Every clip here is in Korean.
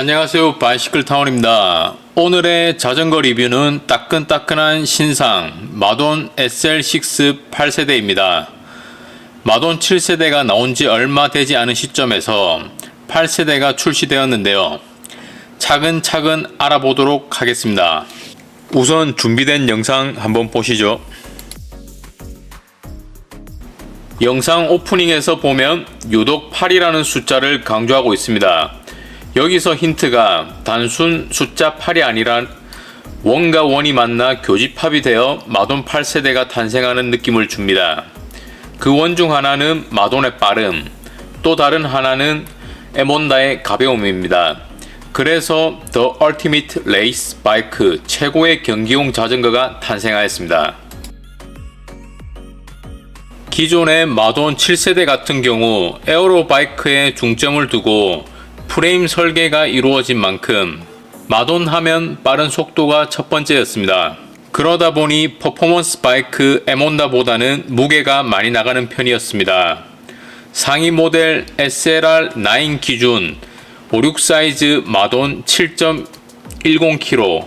안녕하세요. 바이시클 타운입니다. 오늘의 자전거 리뷰는 따끈따끈한 신상 마돈 SL6 8세대입니다. 마돈 7세대가 나온 지 얼마 되지 않은 시점에서 8세대가 출시되었는데요. 차근차근 알아보도록 하겠습니다. 우선 준비된 영상 한번 보시죠. 영상 오프닝에서 보면 유독 8이라는 숫자를 강조하고 있습니다. 여기서 힌트가 단순 숫자 8이 아니라 원과 원이 만나 교집합이 되어 마돈 8세대가 탄생하는 느낌을 줍니다. 그 원 중 하나는 마돈의 빠름, 또 다른 하나는 에몬다의 가벼움입니다. 그래서 The Ultimate 최고의 경기용 자전거가 탄생하였습니다. 기존의 마돈 7세대 같은 경우 에어로 바이크에 중점을 두고 프레임 설계가 이루어진 만큼 마돈 하면 빠른 속도가 첫 번째였습니다. 그러다 보니 퍼포먼스 바이크 에몬다보다는 무게가 많이 나가는 편이었습니다. 상위 모델 SLR9 기준 56 사이즈 마돈 7.10kg,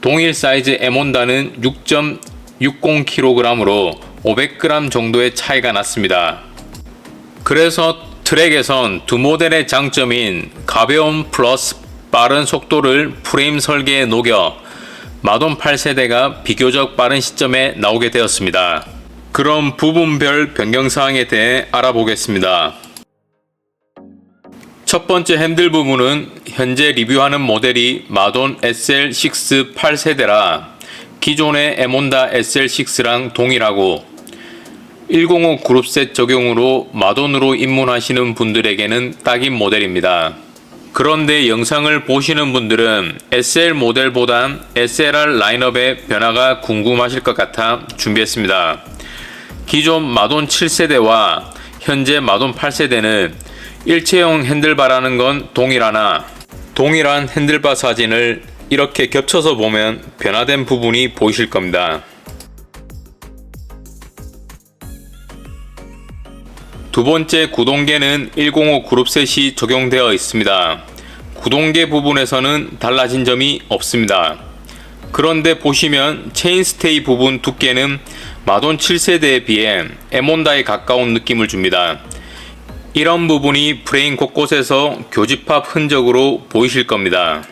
동일 사이즈 에몬다는 6.60kg으로 500g 정도의 차이가 났습니다. 그래서 트랙에선 두 모델의 장점인 가벼움 플러스 빠른 속도를 프레임 설계에 녹여 마돈 8세대가 비교적 빠른 시점에 나오게 되었습니다. 그럼 부분별 변경사항에 대해 알아보겠습니다. 첫 번째 핸들 부분은 현재 리뷰하는 모델이 마돈 SL6 8세대라 기존의 에몬다 SL6랑 동일하고 105 그룹셋 적용으로 마돈으로 입문하시는 분들에게는 딱인 모델입니다. 그런데 영상을 보시는 분들은 SL 모델보단 SLR 라인업의 변화가 궁금하실 것 같아 준비했습니다. 기존 마돈 7세대와 현재 마돈 8세대는 일체형 핸들바라는 건 동일하나 동일한 핸들바 사진을 이렇게 겹쳐서 보면 변화된 부분이 보이실 겁니다. 두 번째 구동계는 105 그룹셋이 적용되어 있습니다. 구동계 부분에서는 달라진 점이 없습니다. 그런데 보시면 체인스테이 부분 두께는 마돈 7세대에 비해 에몬다에 가까운 느낌을 줍니다. 이런 부분이 브레인 곳곳에서 교집합 흔적으로 보이실 겁니다.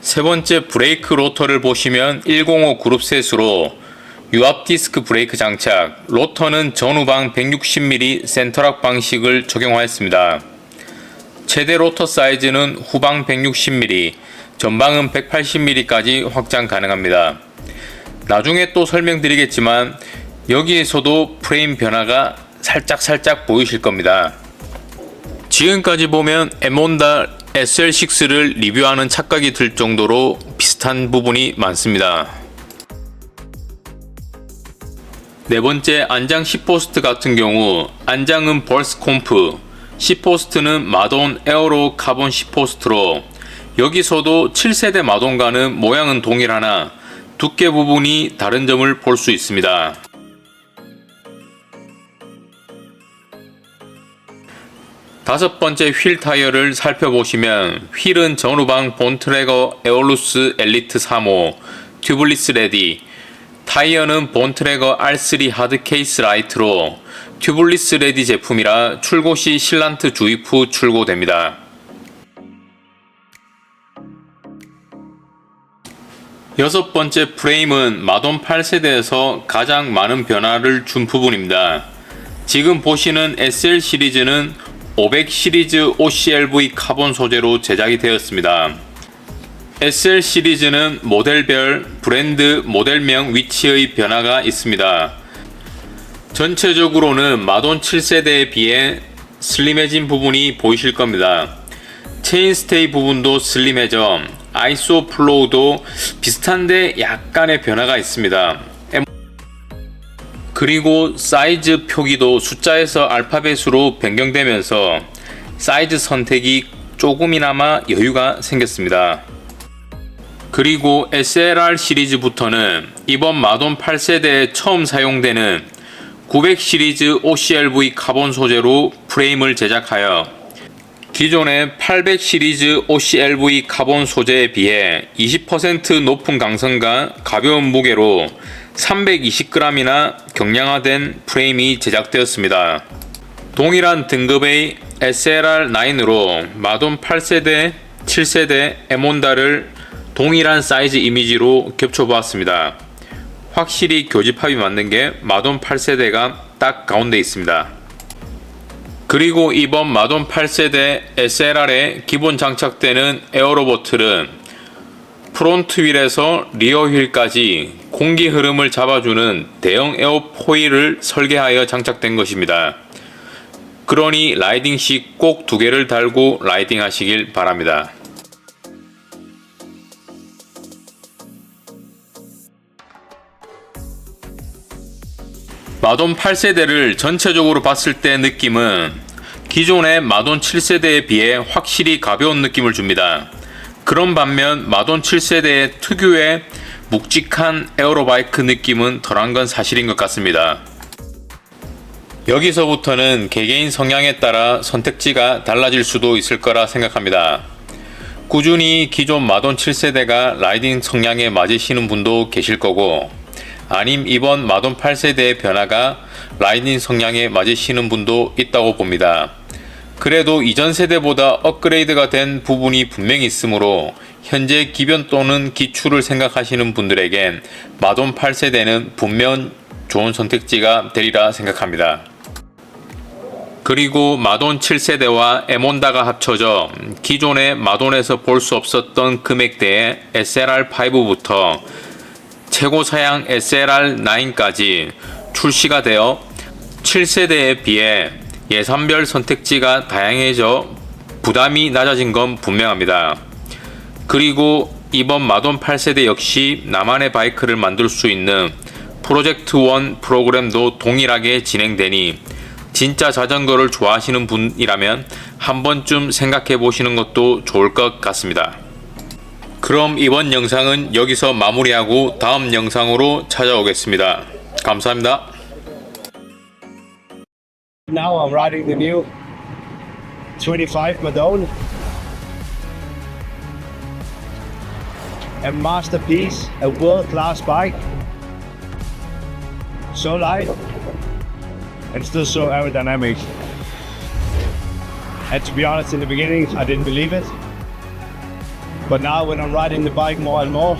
세 번째 브레이크 로터를 보시면 105 그룹셋으로 유압 디스크 브레이크 장착, 로터는 전후방 160mm 센터락 방식을 적용하였습니다. 최대 로터 사이즈는 후방 160mm, 전방은 180mm까지 확장 가능합니다. 나중에 또 설명드리겠지만 여기에서도 프레임 변화가 살짝살짝 보이실 겁니다. 지금까지 보면 에몬다 SL6를 리뷰하는 착각이 들 정도로 비슷한 부분이 많습니다. 네 번째 안장 10포스트 같은 경우 안장은 벌스 콤프 10포스트는 마돈 에어로 카본 10포스트로 여기서도 7세대 마돈과는 모양은 동일하나 두께 부분이 다른 점을 볼 수 있습니다. 다섯 번째 휠 타이어를 살펴보시면 휠은 전후방 본트래거 에올루스 엘리트 3호 튜블리스 레디 타이어는 본트래거 R3 하드 케이스 라이트로 튜블리스 레디 제품이라 출고 시 실란트 주입 후 출고됩니다. 여섯 번째 프레임은 마돈 8세대에서 가장 많은 변화를 준 부분입니다. 지금 보시는 SL 시리즈는 500 시리즈 OCLV 카본 소재로 제작이 되었습니다. SL 시리즈는 모델별 브랜드 모델명 위치의 변화가 있습니다. 전체적으로는 마돈 7세대에 비해 슬림해진 부분이 보이실 겁니다. 체인스테이 부분도 슬림해져 아이소 플로우도 비슷한데 약간의 변화가 있습니다. 그리고 사이즈 표기도 숫자에서 알파벳으로 변경되면서 사이즈 선택이 조금이나마 여유가 생겼습니다. 그리고 SLR 시리즈부터는 이번 마돈 8세대에 처음 사용되는 900 시리즈 OCLV 카본 소재로 프레임을 제작하여 기존의 800 시리즈 OCLV 카본 소재에 비해 20% 높은 강성과 가벼운 무게로 320g이나 경량화된 프레임이 제작되었습니다. 동일한 등급의 SLR9으로 마돈 8세대, 7세대 에몬다를 동일한 사이즈 이미지로 겹쳐보았습니다. 확실히 교집합이 맞는 게 마돈 8세대가 딱 가운데 있습니다. 그리고 이번 마돈 8세대 SLR에 기본 장착되는 에어로보틀은 프론트 휠에서 리어 휠까지 공기 흐름을 잡아주는 대형 에어포일을 설계하여 장착된 것입니다. 그러니 라이딩 시 꼭 두 개를 달고 라이딩 하시길 바랍니다. 마돈 8세대를 전체적으로 봤을 때 느낌은 기존의 마돈 7세대에 비해 확실히 가벼운 느낌을 줍니다. 그런 반면 마돈 7세대의 특유의 묵직한 에어로바이크 느낌은 덜한 건 사실인 것 같습니다. 여기서부터는 개개인 성향에 따라 선택지가 달라질 수도 있을 거라 생각합니다. 꾸준히 기존 마돈 7세대가 라이딩 성향에 맞으시는 분도 계실 거고, 아님 이번 마돈 8세대의 변화가 라이딩 성향에 맞으시는 분도 있다고 봅니다. 그래도 이전 세대보다 업그레이드가 된 부분이 분명히 있으므로 현재 기변 또는 기출을 생각하시는 분들에겐 마돈 8세대는 분명 좋은 선택지가 되리라 생각합니다. 그리고 마돈 7세대와 에몬다가 합쳐져 기존의 마돈에서 볼 수 없었던 금액대의 SLR5부터 최고 사양 SLR9까지 출시가 되어 7세대에 비해 예산별 선택지가 다양해져 부담이 낮아진 건 분명합니다. 그리고 이번 마돈 8세대 역시 나만의 바이크를 만들 수 있는 프로젝트 1 프로그램도 동일하게 진행되니 진짜 자전거를 좋아하시는 분이라면 한 번쯤 생각해 보시는 것도 좋을 것 같습니다. 그럼 이번 영상은 여기서 마무리하고 다음 영상으로 찾아오겠습니다. 감사합니다. Now I'm riding the new 25 Madone. A masterpiece, a world-class bike. So light and still so aerodynamic. And to be honest, in the beginning, I didn't believe it. But now, when I'm riding the bike more and more,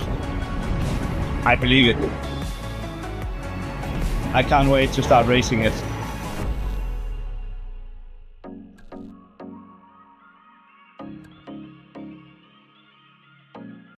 I believe it. I can't wait to start racing it.